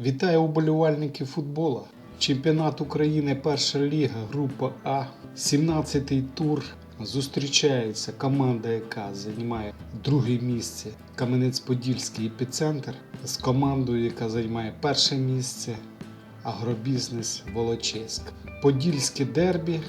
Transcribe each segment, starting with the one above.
Вітаю уболівальники футбола. Чемпіонат України Перша ліга, група А. 17-й тур. Зустрічається команда, яка займає друге місце Кам'янець-Подільський епіцентр з командою, яка займає перше місце Агробізнес Волочиськ. Подільське дербі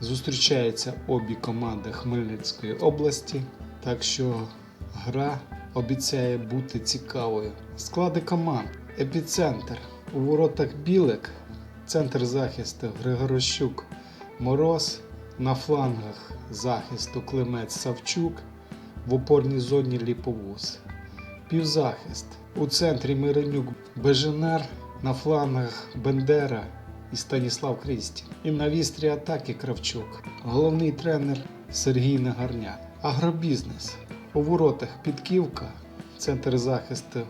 зустрічаються обі команди Хмельницької області. Так що гра обіцяє бути цікавою. Склади команд. Епіцентр. У воротах Білик, центр захисту Григорощук, Мороз, на флангах захисту Климець Савчук, в опорній зоні Ліповуз. Півзахист. У центрі Миронюк Беженер, на флангах Бендера і Станіслав Крістін. І на вістрі атаки Кравчук. Головний тренер Сергій Нагарняк. Агробізнес. У воротах Підківка, центр захисту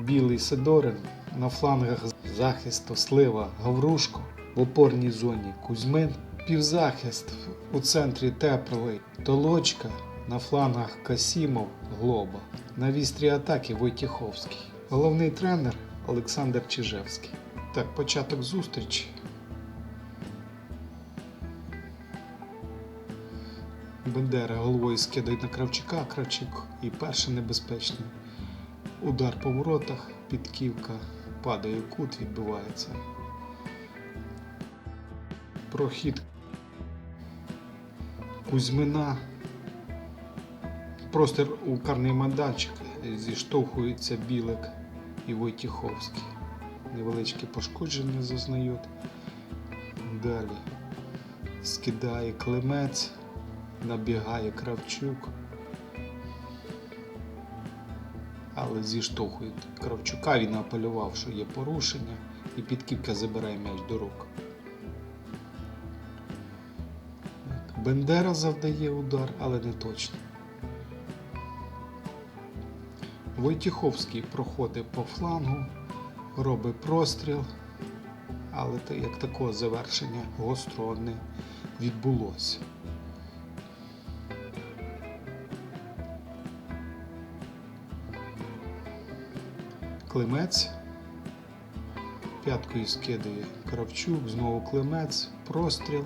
Білий Сидорин, на флангах захисту Слива Гаврушко, в опорній зоні Кузьмин, півзахист у центрі Теплий Толочка, на флангах Касімов Глоба, на вістрі атаки Войтіховський. Головний тренер Олександр Чижевський. Так, початок зустрічі. Бендера головою скидає на Кравчука, Кравчук і перший небезпечний. Удар по воротах, підківка, падає кут, відбивається. Прохід Кузьмина. Простір у карний майданчик зіштовхується Білик і Войтіховський. Невеличкі пошкодження зазнають. Далі скидає Климець, набігає Кравчук. Але зіштовхують Кравчука. Він апелював, що є порушення, і підкіпка забирає м'яч до рук. Бендера завдає удар, але не точно. Войтіховський проходить по флангу, робить простріл, але як такого завершення гострого не відбулося. Климець. П'яткою скидає Кравчук, знову Климець, простріл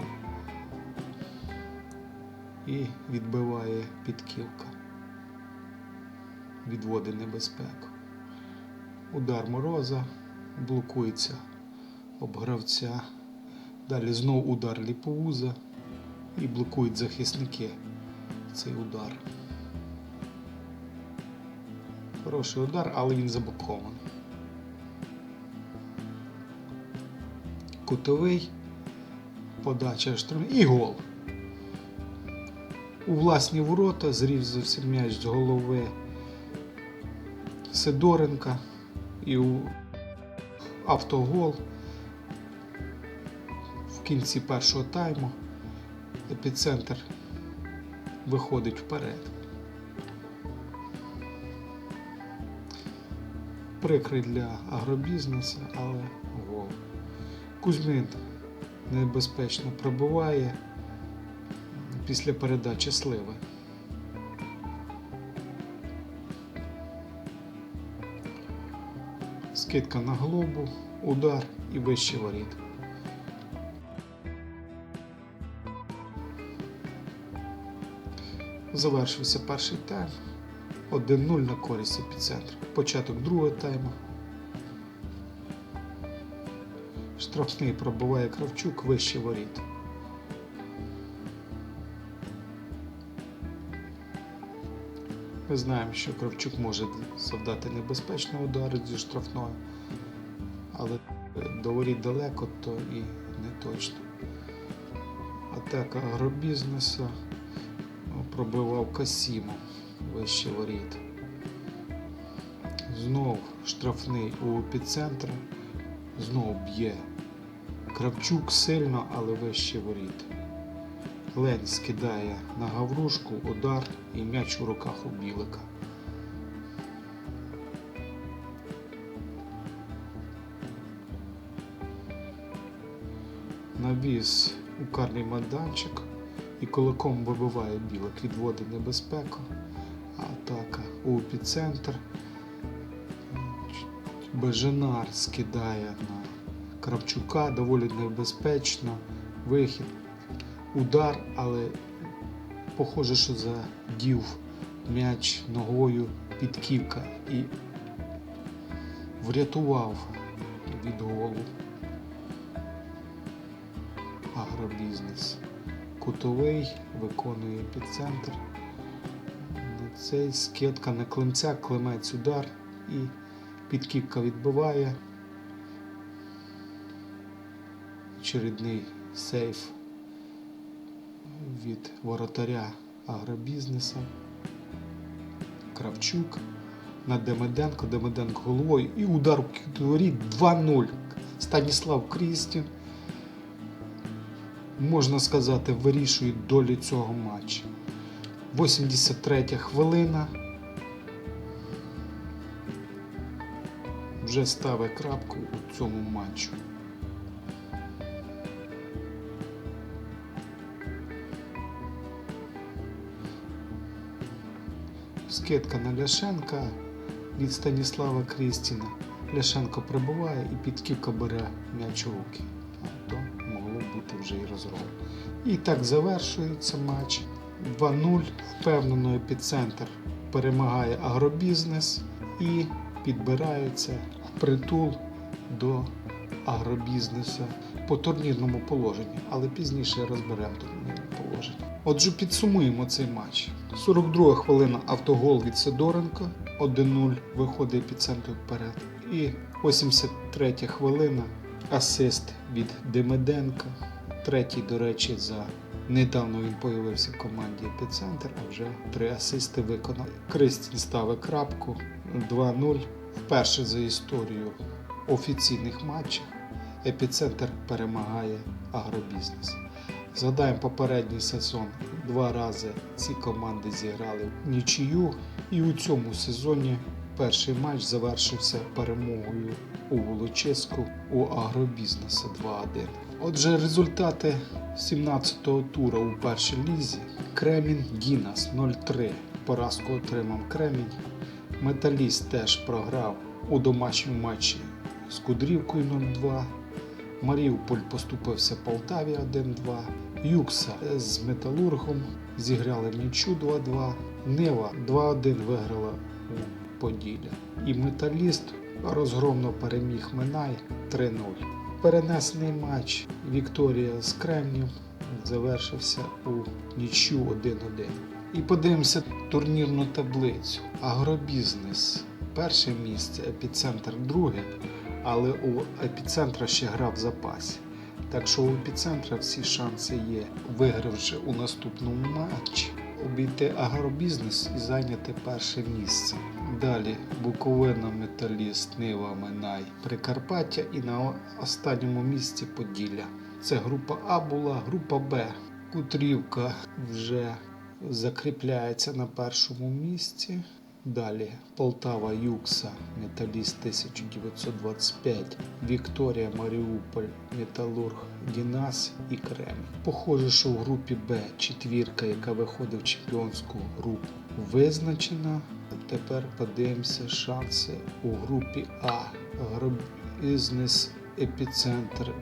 і відбиває підківка. Відводить небезпеку. Удар мороза, блокується об гравця. Далі знову удар ліповуза і блокують захисники цей удар. Хороший удар, але він заблокований. Кутовий, подача штраф і гол. У власні ворота зрізався м'яч з голови Сидоренка і у автогол в кінці першого тайму епіцентр виходить вперед. Прикрий для агробізнесу, але гол. Кузьмин небезпечно пробиває після передачі сливи. Скидка на глобу, удар і вище воріт. Завершився перший тайм. 1-0 на користь епіцентру. Початок другого тайму. Штрафний пробиває Кравчук вище воріт. Ми знаємо, що Кравчук може завдати небезпечний удар зі штрафної, але до воріт далеко, то і не точно. Атака агробізнесу пробивав Касімов вище воріт. Знов штрафний у епіцентрі. Знову б'є. Кравчук сильно, але вище воріт. Лень скидає на гаврушку, удар і м'яч у руках у білика. Навіс у карний майданчик і кулаком вибиває білик, відводить небезпеку. У епіцентр. Беженар скидає на Кравчука, доволі небезпечно. Вихід, удар, але похоже, що задів м'яч ногою підківка і врятував від голу агробізнес. Кутовий виконує епіцентр. На Цей скидка на клемця, клемець удар і підкіпка відбиває. Очередний сейф від воротаря агробізнеса. Кравчук на Демиденко, Демиденко головою і удар у кутові 2-0. Станіслав Крістін, можна сказати, вирішує долю цього матчу. 83 хвилина. Вже ставить крапку у цьому матчу. Скидка на Ляшенка від Станіслава Крістіна. Ляшенко прибуває і підківка бере м'яч у руки. То могло бути вже і розгром. І так завершується матч. 2-0. Впевнено епіцентр перемагає агробізнес і підбирається притул до агробізнесу по турнірному положенню, але пізніше розберемо турнірне положення. Отже, підсумуємо цей матч. 42 хвилина автогол від Сидоренка, 1-0 виходить епіцентр вперед. І 83 хвилина асист від Демиденка. Третій, до речі, за недавно він появився в команді Епіцентр, а вже три асисти виконав. Кристін ставить крапку 2-0. Вперше за історію офіційних матчів Епіцентр перемагає агробізнес. Згадаємо попередній сезон. Два рази ці команди зіграли в нічию, і у цьому сезоні перший матч завершився перемогою у Волочиську у агробізнесу 2-1. Отже, результати 17-го тура у першій лізі. Кремінь Дінас 0-3. Поразку отримав Кремінь. Металіст теж програв у домашньому матчі з Кудрівкою 0-2. Маріуполь поступився Полтаві 1-2. Юкса з Металургом зіграли нічу 2-2. Нива 2-1 виграла у Поділля. І Металіст розгромно переміг Минай 3-0. Перенесений матч Вікторія з Кремнів завершився у нічю 1-1. І подивимося турнірну таблицю. Агробізнес перше місце, епіцентр друге, але у епіцентра ще гра в запасі. Так що у епіцентра всі шанси є, вигравши у наступному матчі, обійти агробізнес і зайняти перше місце. Далі Буковина, Металіст, Нива, Минай, Прикарпаття і на останньому місці Поділля. Це група А була, група Б. Кутрівка вже закріпляється на першому місці. Далі Полтава, Юкса, Металіст 1925, Вікторія, Маріуполь, Металург, Дінас і Кремінь. Похоже, що в групі Б четвірка, яка виходить в чемпіонську групу, визначена. Тепер подивимося шанси у групі А. Агробізнес епіцентр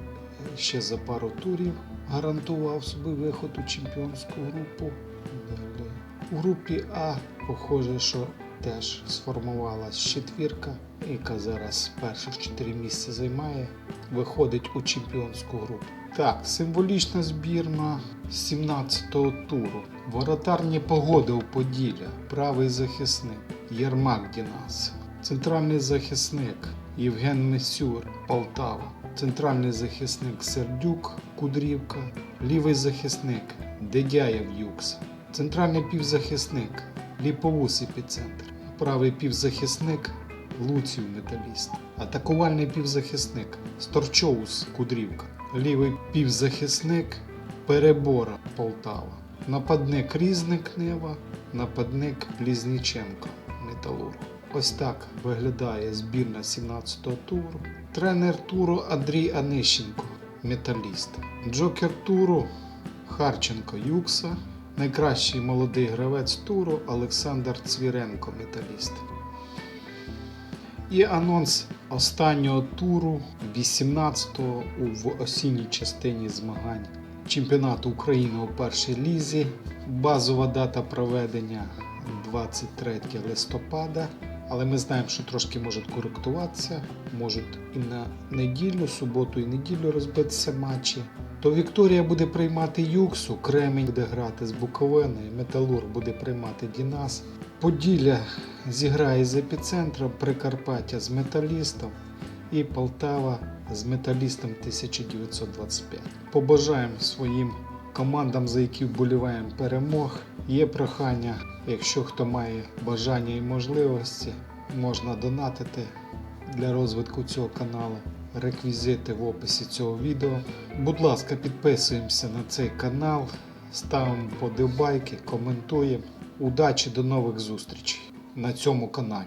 ще за пару турів гарантував собі виход у чемпіонську групу. Далі. У групі А, похоже, що теж сформувалась четвірка, яка зараз перших чотири місця займає, виходить у чемпіонську групу. Так, символічна збірна 17-го туру. Воротар не погодив Поділля, правий захисник Єрмак Дінас, центральний захисник Євген Месюр, Полтава, центральний захисник Сердюк, Кудрівка, лівий захисник Дедяєв Юкс, центральний півзахисник Ліповус епіцентр, правий півзахисник Луців Металіст, атакувальний півзахисник Сторчоус Кудрівка, лівий півзахисник Перебора Полтава, нападник Різник Нева, нападник Близніченко Металург. Ось так виглядає збірна 17-го туру. Тренер туру Андрій Анищенко, металіст. Джокер туру Харченко Юкса. Найкращий молодий гравець туру Олександр Цвіренко, металіст. І анонс останнього туру 18-го в осінній частині змагань чемпіонату України у першій лізі. Базова дата проведення 23 листопада. Але ми знаємо, що трошки можуть коректуватися, можуть і на неділю, суботу і неділю розбитися матчі. То Вікторія буде приймати Юксу, Кремінь буде грати з Буковиною, Металург буде приймати Дінас. Поділля зіграє з епіцентром, Прикарпаття з металістом і Полтава з металістом 1925. Побажаємо своїм командам, за які вболіваємо перемог. Є прохання, якщо хто має бажання і можливості, можна донатити для розвитку цього каналу. Реквізити в описі цього відео. Будь ласка, підписуємося на цей канал, ставимо подобайки, коментуємо. Удачі до нових зустрічей на цьому каналі.